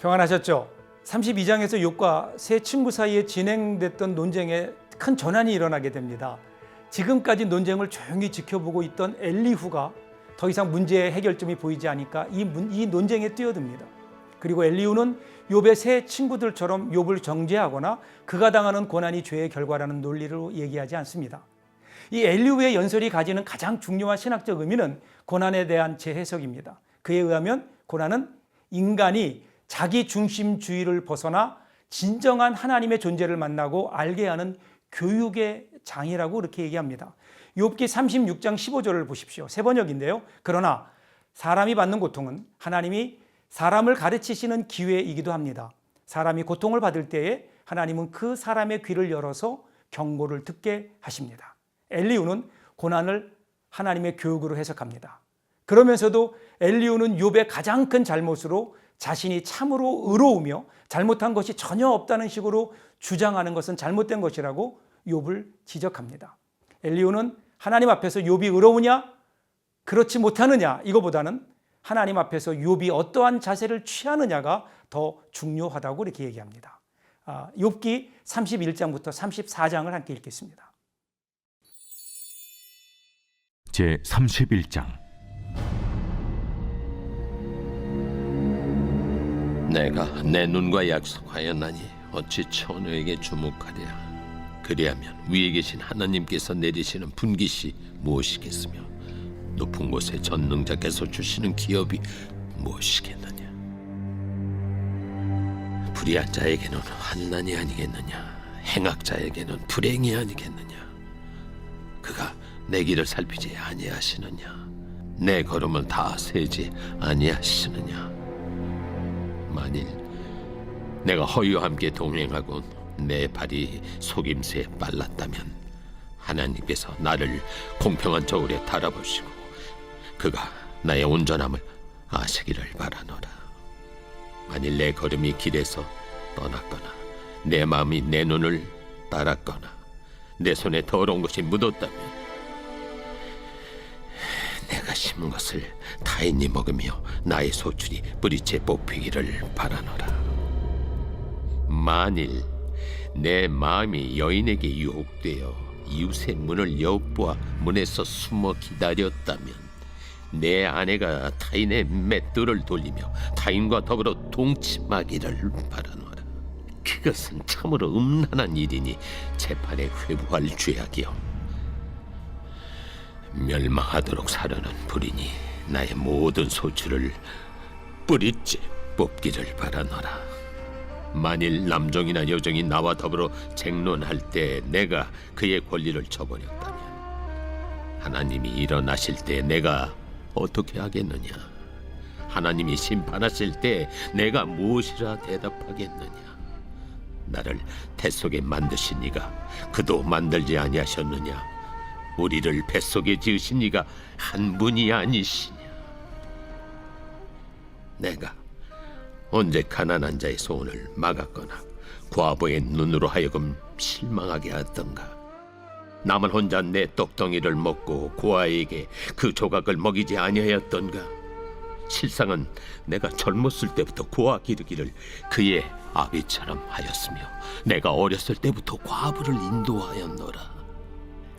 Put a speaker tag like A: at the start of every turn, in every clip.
A: 평안하셨죠? 32장에서 욥과 세 친구 사이에 진행됐던 논쟁에 큰 전환이 일어나게 됩니다. 지금까지 논쟁을 조용히 지켜보고 있던 엘리후가 더 이상 문제의 해결점이 보이지 않으니까 이, 문- 이 논쟁에 뛰어듭니다. 그리고 엘리후는 욥의 세 친구들처럼 욥을 정죄하거나 그가 당하는 고난이 죄의 결과라는 논리로 얘기하지 않습니다. 이 엘리후의 연설이 가지는 가장 중요한 신학적 의미는 고난에 대한 재해석입니다. 그에 의하면 고난은 인간이 자기 중심주의를 벗어나 진정한 하나님의 존재를 만나고 알게 하는 교육의 장이라고 그렇게 얘기합니다. 욥기 36장 15절을 보십시오. 세 번역인데요. 그러나 사람이 받는 고통은 하나님이 사람을 가르치시는 기회이기도 합니다. 사람이 고통을 받을 때에 하나님은 그 사람의 귀를 열어서 경고를 듣게 하십니다. 엘리우는 고난을 하나님의 교육으로 해석합니다. 그러면서도 엘리우는 욥의 가장 큰 잘못으로 자신이 참으로 의로우며 잘못한 것이 전혀 없다는 식으로 주장하는 것은 잘못된 것이라고 욥을 지적합니다. 엘리우는 하나님 앞에서 욥이 의로우냐 그렇지 못하느냐 이거보다는 하나님 앞에서 욥이 어떠한 자세를 취하느냐가 더 중요하다고 이렇게 얘기합니다. 아, 욥기 31장부터 34장을 함께 읽겠습니다.
B: 제 31장
C: 내가 내 눈과 약속하였나니 어찌 처녀에게 주목하랴? 그리하면 위에 계신 하나님께서 내리시는 분깃이 무엇이겠으며 높은 곳에 전능자께서 주시는 기업이 무엇이겠느냐? 불의한 자에게는 환난이 아니겠느냐? 행악자에게는 불행이 아니겠느냐? 그가 내 길을 살피지 아니하시느냐? 내 걸음을 다 세지 아니하시느냐 만일 내가 허위와 함께 동행하고 내 발이 속임새에 빨랐다면 하나님께서 나를 공평한 저울에 달아보시고 그가 나의 온전함을 아시기를 바라노라. 만일 내 걸음이 길에서 떠났거나 내 마음이 내 눈을 따랐거나 내 손에 더러운 것이 묻었다면 심은 것을 타인이 먹으며 나의 소출이 뿌리째 뽑히기를 바라노라. 만일 내 마음이 여인에게 유혹되어 이웃의 문을 엿보아 문에서 숨어 기다렸다면 내 아내가 타인의 맷돌을 돌리며 타인과 더불어 동침하기를 바라노라. 그것은 참으로 음란한 일이니 재판에 회부할 죄악이요. 멸망하도록 사려는 불이니 나의 모든 소출을 뿌리째 뽑기를 바라노라. 만일 남종이나 여종이 나와 더불어 쟁론할 때 내가 그의 권리를 저버렸다면 하나님이 일어나실 때 내가 어떻게 하겠느냐? 하나님이 심판하실 때 내가 무엇이라 대답하겠느냐? 나를 태 속에 만드신 이가 그도 만들지 아니하셨느냐? 우리를 뱃속에 지으신 이가 한 분이 아니시냐? 내가 언제 가난한 자의 소원을 막았거나 과부의 눈으로 하여금 실망하게 하던가? 나만 혼자 내 떡덩이를 먹고 고아에게 그 조각을 먹이지 아니하였던가? 실상은 내가 젊었을 때부터 고아 기르기를 그의 아비처럼 하였으며 내가 어렸을 때부터 과부를 인도하였노라.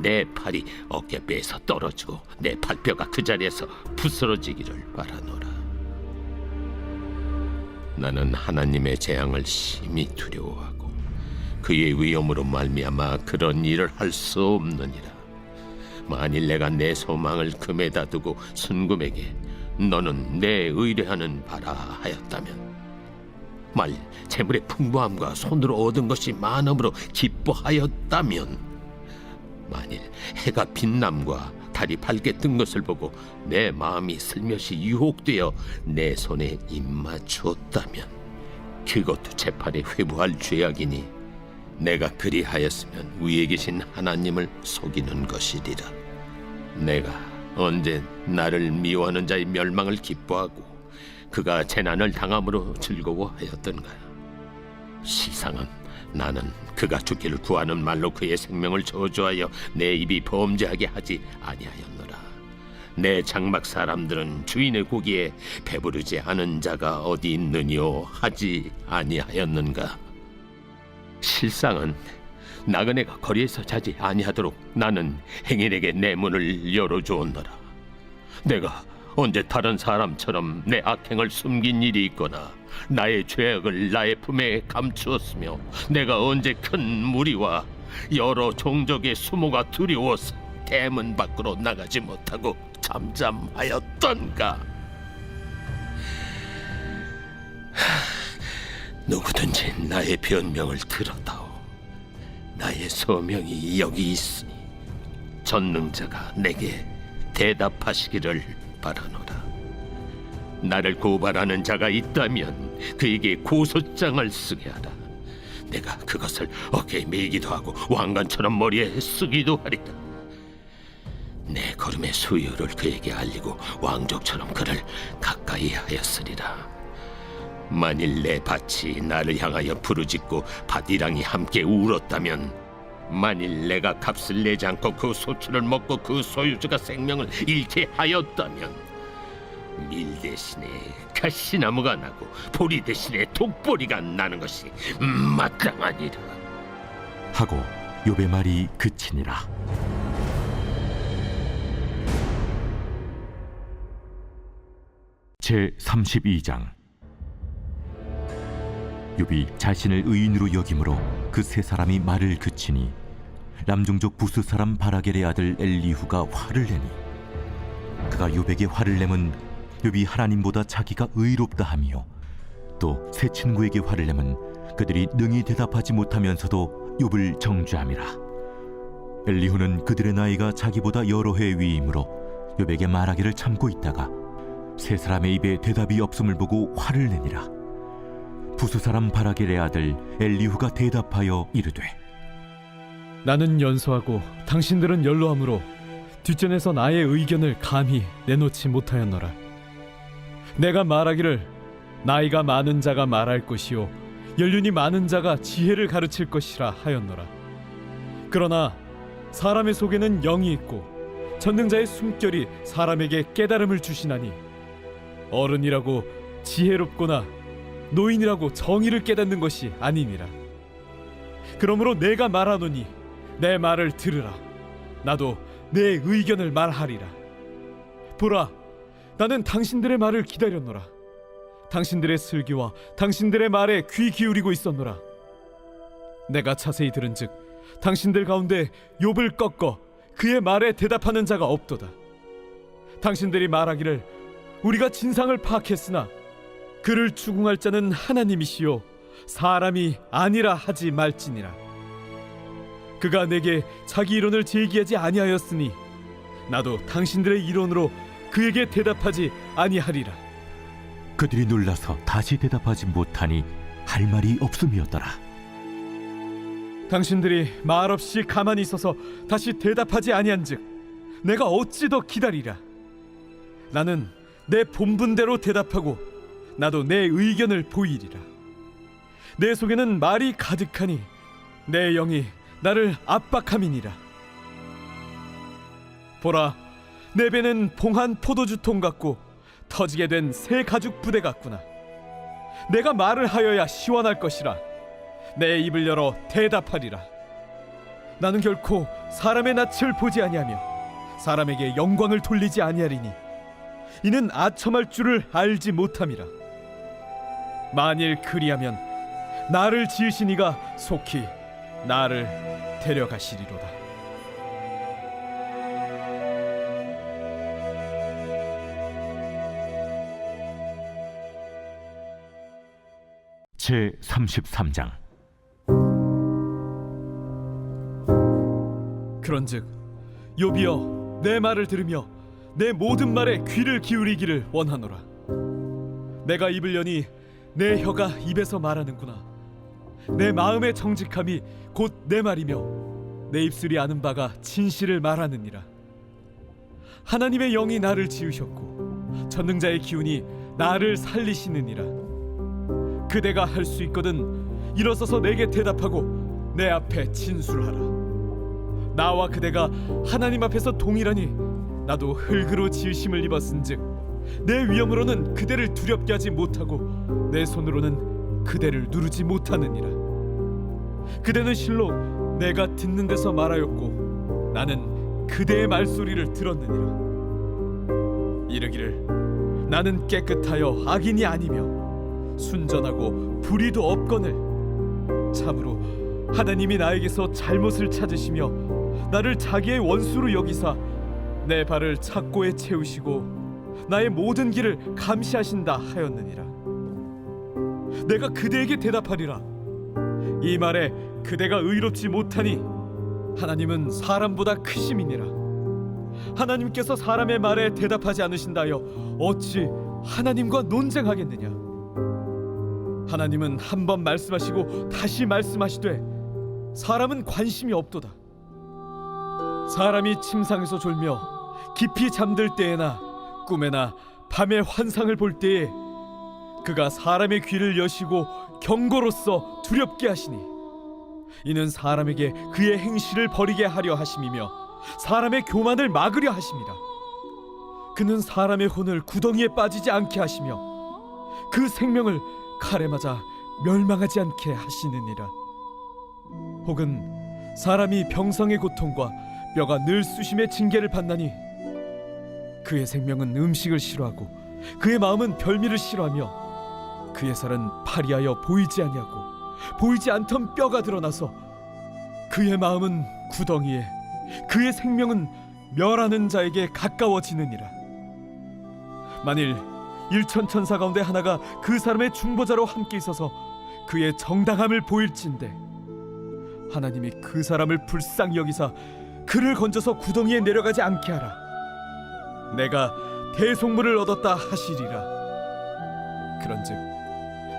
C: 내 팔이 어깨뼈에서 떨어지고 내 팔뼈가 그 자리에서 부스러지기를 바라노라. 나는 하나님의 재앙을 심히 두려워하고 그의 위엄으로 말미암아 그런 일을 할 수 없느니라. 만일 내가 내 소망을 금에다 두고 순금에게 너는 내 의뢰하는 바라 하였다면 말 재물의 풍부함과 손으로 얻은 것이 많음으로 기뻐하였다면 만일 해가 빛남과 달이 밝게 뜬 것을 보고 내 마음이 슬며시 유혹되어 내 손에 입맞추었다면 그것도 재판에 회부할 죄악이니 내가 그리하였으면 위에 계신 하나님을 속이는 것이리라. 내가 언제 나를 미워하는 자의 멸망을 기뻐하고 그가 재난을 당함으로 즐거워하였던가. 시상은 나는 그가 죽기를 구하는 말로 그의 생명을 저주하여 내 입이 범죄하게 하지 아니하였노라. 내 장막 사람들은 주인의 고기에 배부르지 않은 자가 어디 있느뇨 하지 아니하였는가. 실상은 나그네가 거리에서 자지 아니하도록 나는 행인에게 내 문을 열어주었노라. 내가 언제 다른 사람처럼 내 악행을 숨긴 일이 있거나 나의 죄악을 나의 품에 감추었으며 내가 언제 큰 무리와 여러 종족의 수모가 두려워서 대문 밖으로 나가지 못하고 잠잠하였던가? 하, 누구든지 나의 변명을 들어다오. 나의 소명이 여기 있으니 전능자가 내게 대답하시기를 바라노라. 나를 고발하는 자가 있다면 그에게 고소장을 쓰게 하라. 내가 그것을 어깨에 메기도 하고 왕관처럼 머리에 쓰기도 하리라. 내 걸음의 수요를 그에게 알리고 왕족처럼 그를 가까이 하였으리라. 만일 내 밭이 나를 향하여 부르짖고 밭이랑이 함께 울었다면 만일 내가 값을 내지 않고 그 소출을 먹고 그 소유주가 생명을 잃게 하였다면 밀 대신에 가시나무가 나고 보리 대신에 독보리가 나는 것이 마땅하니라.
B: 하고 욥의 말이 그치니라. 제 32장. 욥이 자신을 의인으로 여김으로 그 세 사람이 말을 그치니 남종족 부스 사람 바라겔의 아들 엘리후가 화를 내니 그가 욥에게 화를 내면 욥이 하나님보다 자기가 의롭다 하며 또 세 친구에게 화를 내면 그들이 능히 대답하지 못하면서도 욥을 정죄함이라. 엘리후는 그들의 나이가 자기보다 여러 해 위이므로 욥에게 말하기를 참고 있다가 세 사람의 입에 대답이 없음을 보고 화를 내니라 부수 사람 바라겔의 아들 엘리후가 대답하여 이르되
D: 나는 연소하고 당신들은 연로함으로 뒷전에서 나의 의견을 감히 내놓지 못하였노라. 내가 말하기를 나이가 많은 자가 말할 것이요 연륜이 많은 자가 지혜를 가르칠 것이라 하였노라. 그러나 사람의 속에는 영이 있고 전능자의 숨결이 사람에게 깨달음을 주시나니 어른이라고 지혜롭거나 노인이라고 정의를 깨닫는 것이 아니니라. 그러므로 내가 말하노니 내 말을 들으라. 나도 내 의견을 말하리라. 보라, 나는 당신들의 말을 기다렸노라. 당신들의 슬기와 당신들의 말에 귀 기울이고 있었노라. 내가 자세히 들은즉 당신들 가운데 욥을 꺾어 그의 말에 대답하는 자가 없도다. 당신들이 말하기를 우리가 진상을 파악했으나 그를 추궁할 자는 하나님이시요 사람이 아니라 하지 말지니라. 그가 내게 자기 이론을 제기하지 아니하였으니 나도 당신들의 이론으로 그에게 대답하지 아니하리라.
B: 그들이 놀라서 다시 대답하지 못하니 할 말이 없음이었더라
D: 당신들이 말없이 가만히 있어서 다시 대답하지 아니한즉 내가 어찌 더 기다리라. 나는 내 본분대로 대답하고 나도 내 의견을 보이리라. 내 속에는 말이 가득하니 내 영이 나를 압박함이니라. 보라, 내 배는 봉한 포도주 통 같고 터지게 된 새 가죽 부대 같구나. 내가 말을 하여야 시원할 것이라. 내 입을 열어 대답하리라. 나는 결코 사람의 낯을 보지 아니하며 사람에게 영광을 돌리지 아니하리니 이는 아첨할 줄을 알지 못함이라. 만일 그리하면 나를 지으신 이가 속히 나를 데려가시리로다.
B: 제 33장
D: 그런즉 요비여 내 말을 들으며 내 모든 말에 귀를 기울이기를 원하노라 내가 입을 여니 내 혀가 입에서 말하는구나. 내 마음의 정직함이 곧 내 말이며 내 입술이 아는 바가 진실을 말하느니라. 하나님의 영이 나를 지으셨고 전능자의 기운이 나를 살리시느니라. 그대가 할 수 있거든 일어서서 내게 대답하고 내 앞에 진술하라. 나와 그대가 하나님 앞에서 동일하니 나도 흙으로 지으심을 입었은즉 내 위엄으로는 그대를 두렵게 하지 못하고 내 손으로는 그대를 누르지 못하느니라. 그대는 실로 내가 듣는 데서 말하였고 나는 그대의 말소리를 들었느니라. 이르기를 나는 깨끗하여 악인이 아니며 순전하고 불의도 없거늘 참으로 하나님이 나에게서 잘못을 찾으시며 나를 자기의 원수로 여기사 내 발을 착고에 채우시고 나의 모든 길을 감시하신다 하였느니라. 내가 그대에게 대답하리라. 이 말에 그대가 의롭지 못하니 하나님은 사람보다 크심이니라. 하나님께서 사람의 말에 대답하지 않으신다여 어찌 하나님과 논쟁하겠느냐? 하나님은 한 번 말씀하시고 다시 말씀하시되 사람은 관심이 없도다. 사람이 침상에서 졸며 깊이 잠들 때에나 꿈에나 밤에 환상을 볼 때에 그가 사람의 귀를 여시고 경고로서 두렵게 하시니 이는 사람에게 그의 행실을 버리게 하려 하심이며 사람의 교만을 막으려 하심이라 그는 사람의 혼을 구덩이에 빠지지 않게 하시며 그 생명을 칼에 맞아 멸망하지 않게 하시느니라. 혹은 사람이 병성의 고통과 뼈가 늘 쑤심의 징계를 받나니 그의 생명은 음식을 싫어하고 그의 마음은 별미를 싫어하며 그의 살은 파리하여 보이지 아니하고 보이지 않던 뼈가 드러나서 그의 마음은 구덩이에 그의 생명은 멸하는 자에게 가까워지느니라. 만일 일천 천사 가운데 하나가 그 사람의 중보자로 함께 있어서 그의 정당함을 보일진대 하나님이 그 사람을 불쌍히 여기사 그를 건져서 구덩이에 내려가지 않게 하라 내가 대속물을 얻었다 하시리라. 그런즉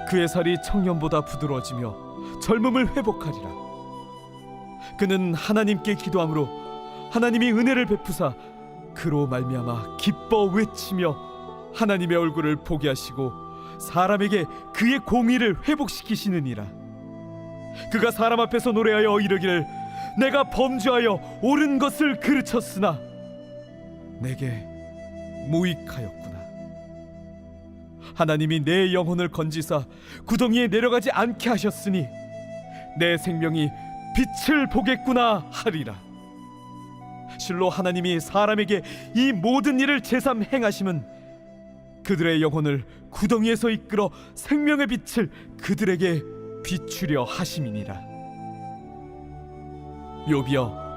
D: 그의 살이 청년보다 부드러워지며 젊음을 회복하리라. 그는 하나님께 기도함으로 하나님이 은혜를 베푸사 그로 말미암아 기뻐 외치며 하나님의 얼굴을 보게 하시고 사람에게 그의 공의를 회복시키시느니라. 그가 사람 앞에서 노래하여 이르기를 내가 범죄하여 옳은 것을 그르쳤으나 내게 무익하였구나. 하나님이 내 영혼을 건지사 구덩이에 내려가지 않게 하셨으니 내 생명이 빛을 보겠구나 하리라. 실로 하나님이 사람에게 이 모든 일을 제삼 행하심은 그들의 영혼을 구덩이에서 이끌어 생명의 빛을 그들에게 비추려 하심이니라. 요비여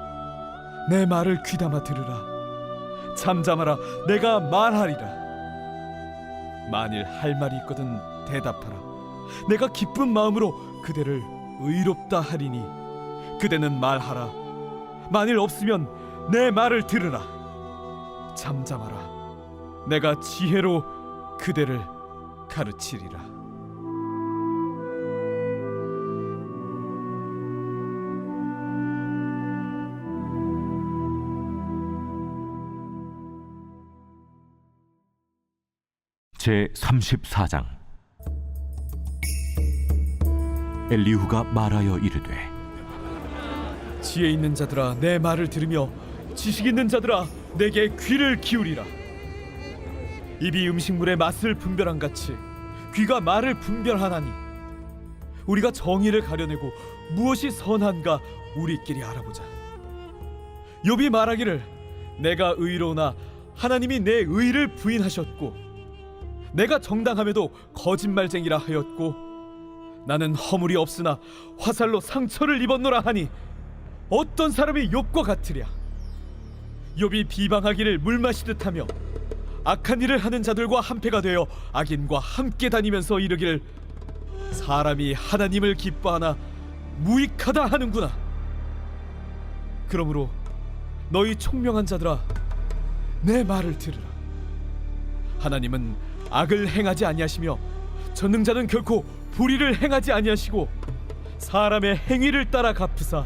D: 내 말을 귀담아 들으라 잠잠하라. 내가 말하리라. 만일 할 말이 있거든 대답하라. 내가 기쁜 마음으로 그대를 의롭다 하리니 그대는 말하라. 만일 없으면 내 말을 들으라. 잠잠하라. 내가 지혜로 그대를 가르치리라
B: 제 34장. 엘리후가 말하여 이르되
D: 지혜 있는 자들아 내 말을 들으며 지식 있는 자들아 내게 귀를 기울이라. 입이 음식물의 맛을 분별한 같이 귀가 말을 분별하나니 우리가 정의를 가려내고 무엇이 선한가 우리끼리 알아보자. 욥이 말하기를 내가 의로우나 하나님이 내 의를 부인하셨고 내가 정당함에도 거짓말쟁이라 하였고 나는 허물이 없으나 화살로 상처를 입었노라 하니 어떤 사람이 욥과 같으랴. 욥이 비방하기를 물 마시듯 하며 악한 일을 하는 자들과 한패가 되어 악인과 함께 다니면서 이르기를 사람이 하나님을 기뻐하나 무익하다 하는구나. 그러므로 너희 총명한 자들아 내 말을 들으라. 하나님은 악을 행하지 아니하시며 전능자는 결코 불의를 행하지 아니하시고 사람의 행위를 따라 갚으사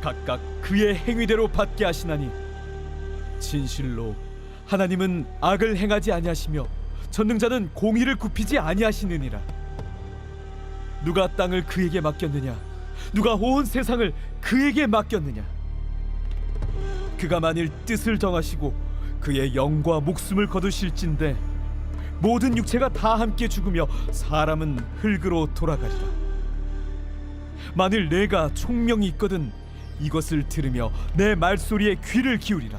D: 각각 그의 행위대로 받게 하시나니 진실로 하나님은 악을 행하지 아니하시며 전능자는 공의를 굽히지 아니하시느니라. 누가 땅을 그에게 맡겼느냐? 누가 온 세상을 그에게 맡겼느냐? 그가 만일 뜻을 정하시고 그의 영과 목숨을 거두실진데 모든 육체가 다 함께 죽으며 사람은 흙으로 돌아가리라. 만일 내가 총명이 있거든 이것을 들으며 내 말소리에 귀를 기울이라.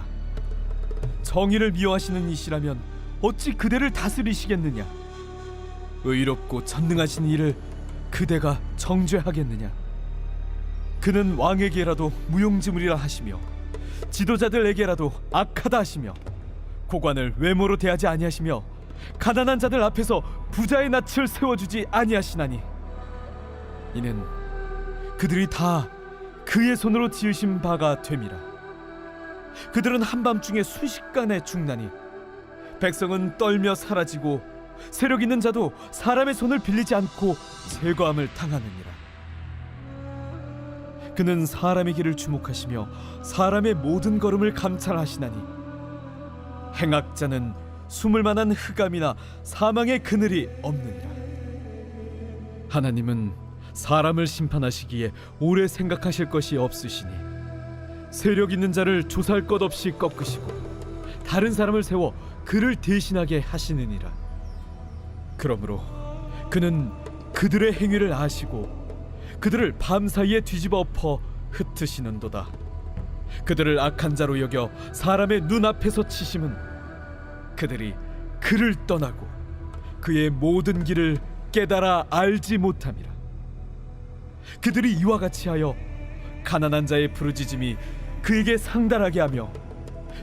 D: 정의를 미워하시는 이시라면 어찌 그대를 다스리시겠느냐? 의롭고 전능하신 이를 그대가 정죄하겠느냐? 그는 왕에게라도 무용지물이라 하시며 지도자들에게라도 악하다 하시며 고관을 외모로 대하지 아니하시며 가난한 자들 앞에서 부자의 낯을 세워주지 아니하시나니. 이는 그들이 다 그의 손으로 지으신 바가 됨이라. 그들은 한밤중에 순식간에 죽나니 백성은 떨며 사라지고 세력 있는 자도 사람의 손을 빌리지 않고 제거함을 당하느니라. 그는 사람의 길을 주목하시며 사람의 모든 걸음을 감찰하시나니. 행악자는 숨을 만한 흑암이나 사망의 그늘이 없느니라. 하나님은 사람을 심판하시기에 오래 생각하실 것이 없으시니 세력 있는 자를 조살 것 없이 꺾으시고 다른 사람을 세워 그를 대신하게 하시느니라. 그러므로 그는 그들의 행위를 아시고 그들을 밤 사이에 뒤집어 엎어 흩으시는도다. 그들을 악한 자로 여겨 사람의 눈앞에서 치심은 그들이 그를 떠나고 그의 모든 길을 깨달아 알지 못함이라. 그들이 이와 같이 하여 가난한 자의 부르짖음이 그에게 상달하게 하며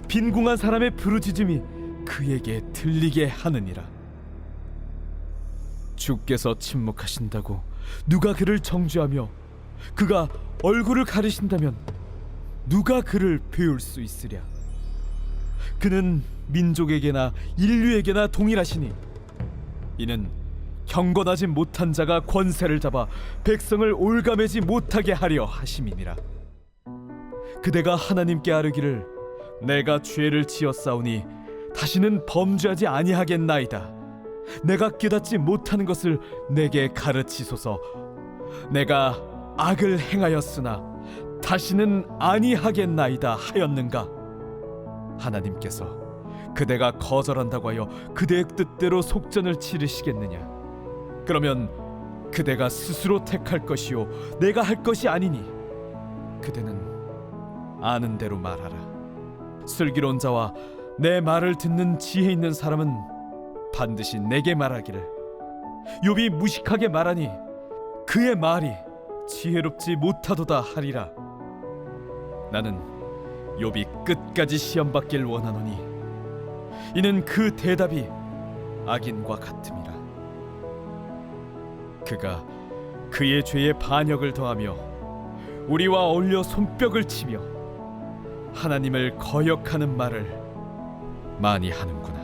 D: 빈궁한 사람의 부르짖음이 그에게 들리게 하느니라. 주께서 침묵하신다고 누가 그를 정죄하며 그가 얼굴을 가리신다면 누가 그를 배울 수 있으랴 그는 민족에게나 인류에게나 동일하시니 이는 경건하지 못한 자가 권세를 잡아 백성을 올가매지 못하게 하려 하심이니라. 그대가 하나님께 아르기를 내가 죄를 지었사오니 다시는 범죄하지 아니하겠나이다. 내가 깨닫지 못하는 것을 내게 가르치소서. 내가 악을 행하였으나 다시는 아니하겠나이다 하였는가 하나님께서 그대가 거절한다고 하여 그대의 뜻대로 속전을 치르시겠느냐? 그러면 그대가 스스로 택할 것이요 내가 할 것이 아니니? 그대는 아는 대로 말하라. 슬기로운 자와 내 말을 듣는 지혜 있는 사람은 반드시 내게 말하기를. 욥이 무식하게 말하니 그의 말이 지혜롭지 못하도다 하리라. 나는 욥이 끝까지 시험 받길 원하노니 이는 그 대답이 악인과 같음이라. 그가 그의 죄에 반역을 더하며 우리와 어울려 손뼉을 치며 하나님을 거역하는 말을 많이 하는구나